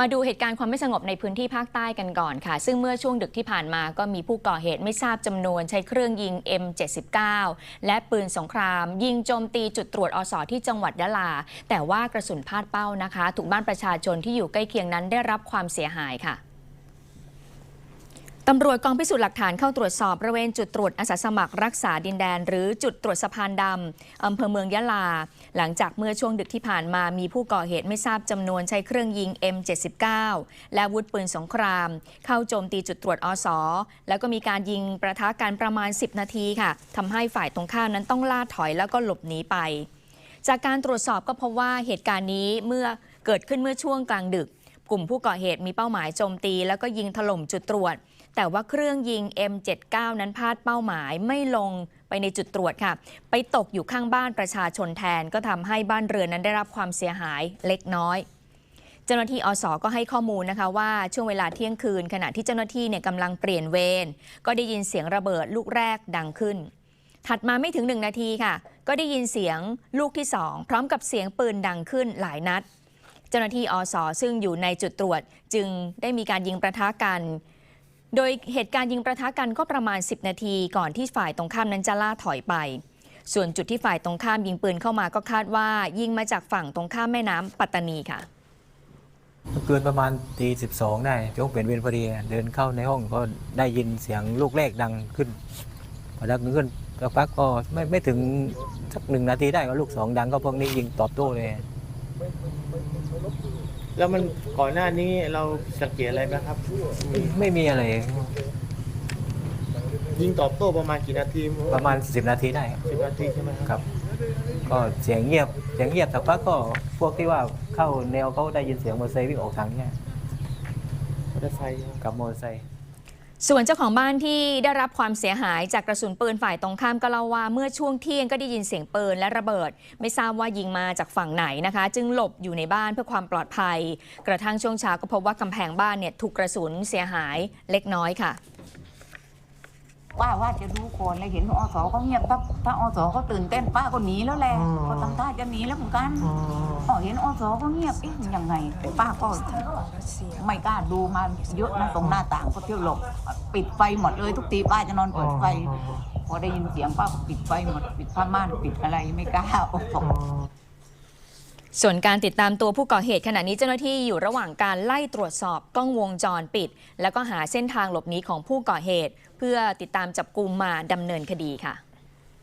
มาดูเหตุการณ์ความไม่สงบในพื้นที่ภาคใต้กันก่อนค่ะ ซึ่งเมื่อช่วงดึกที่ผ่านมาก็มีผู้ก่อเหตุไม่ทราบจำนวนใช้เครื่องยิง M79 และปืนสงคราม ยิงโจมตีจุดตรวจอสอที่จังหวัดยะลา แต่ว่ากระสุนพลาดเป้านะคะ ถูกบ้านประชาชนที่อยู่ใกล้เคียงนั้นได้รับความเสียหายค่ะ ตำรวจกองพิสูจน์หลักฐานเข้าตรวจสอบบริเวณจุดตรวจอาสาสมัครรักษาดินแดน หรือจุดตรวจสะพานดำอำเภอเมืองยะลา หลังจากเมื่อช่วงดึกที่ผ่านมามีผู้ก่อเหตุไม่ทราบจำนวนใช้เครื่องยิง M79 และวุธปืนสงคราม เข้าโจมตีจุดตรวจอสแล้วก็มีการยิงประทะกันประมาณ 10 นาทีค่ะทำให้ฝ่ายตรงข้ามนั้นต้องล่าถอยแล้วก็หลบหนีไป จากการตรวจสอบก็พบว่าเหตุการณ์นี้เมื่อเกิดขึ้นเมื่อช่วงกลางดึก กลุ่มผู้ก่อเหตุมีเป้าหมายโจมตี แล้วก็ยิงถล่มจุดตรวจ แต่ว่าเครื่องยิง M79 นั้นพลาดเป้าหมายไม่ลงไปในจุดตรวจค่ะ ไปตกอยู่ข้างบ้านประชาชนแทน ก็ทำให้บ้านเรือนนั้นได้รับความเสียหายเล็กน้อยเจ้าหน้าที่อสก็ให้ข้อมูลนะคะว่าช่วงเวลาเที่ยงคืน ขณะที่เจ้าหน้าที่เนี่ยกำลังเปลี่ยนเวรก็ได้ยินเสียงระเบิดลูกแรกดังขึ้น ถัดมาไม่ถึงหนึ่งนาทีค่ะ ก็ได้ยินเสียงลูกที่สองพร้อมกับเสียงปืนดังขึ้นหลายนัด เจ้าหน้าที่อสซึ่งอยู่ในจุดตรวจจึงได้มีการยิงประทะกัน โดยเหตุการณ์ยิงประทะกันก็ประมาณ 10 นาทีก่อนที่ฝ่ายตรงข้ามนั้นจะล่าถอยไป ส่วนจุดที่ฝ่ายตรงข้ามยิงปืนเข้ามาก็คาดว่า ยิงมาจากฝั่งตรงข้ามแม่น้ำปัตตานีค่ะเกินประมาณตีสิบสองได้ช่วงเปลี่ยนเวรพอดีเดินเข้าในห้องก็ได้ยินเสียงลูกแรกดังขึ้นพอดังขึ้นสักพักก็ไม่ไม่ถึงสักหนึ่งนาทีได้ก็ลูกสองดังก็พวกนี้ยิงตอบโต้เลย แล้วมันก่อนหน้านี้เราสังเกตอะไรไหมครับ ไม่ไม่มีอะไร ยิงตอบโต้ประมาณกี่นาทีประมาณสิบนาทีได้ครับสิบนาทีใช่ไหมครับครับ ก็เสียงเงียบเสียงเงียบสักพักก็พวกที่ว่าเข้าแนวเขาได้ยินเสียงมอเตอร์ไซค์วิ่งออกทางเนี้ยมอเตอร์ไซค์กับมอเตอร์ไซค์ ส่วนเจ้าของบ้านที่ได้รับความเสียหายจากกระสุนปืนฝ่ายตรงข้ามก็เล่าว่าเมื่อช่วงเที่ยงก็ได้ยินเสียงปืนและระเบิด ไม่ทราบว่ายิงมาจากฝั่งไหนนะคะ จึงหลบอยู่ในบ้านเพื่อความปลอดภัย กระทั่งช่วงเช้าก็พบว่ากำแพงบ้านเนี่ยถูกกระสุนเสียหายเล็กน้อยค่ะ ป้าว่าจะดูก่อนเลยเห็นอสเขาเงียบปั๊บถ้าอสเขาตื่นเต้นป้าก็หนีแล้วแหละก็ทำท่าจะหนีแล้วเหมือนกันพอเห็นอสเขาเงียบเอ๊ะมันยังไงแต่ป้าก็ไม่กล้าดูมาเยอะนะตรงหน้าต่างก็เที่ยวหลบปิดไฟหมดเลยทุกทีป้าจะนอนเปิดไฟ พอได้ยินเสียงป้าก็ปิดไฟหมดปิดผ้าม่านปิดอะไรไม่กล้าออก ส่วนการติดตามตัวผู้ก่อเหตุขณะนี้เจ้าหน้าที่อยู่ระหว่างการไล่ตรวจสอบกล้องวงจรปิด แล้วก็หาเส้นทางหลบหนีของผู้ก่อเหตุ เพื่อติดตามจับกลุ่มมาดำเนินคดีค่ะ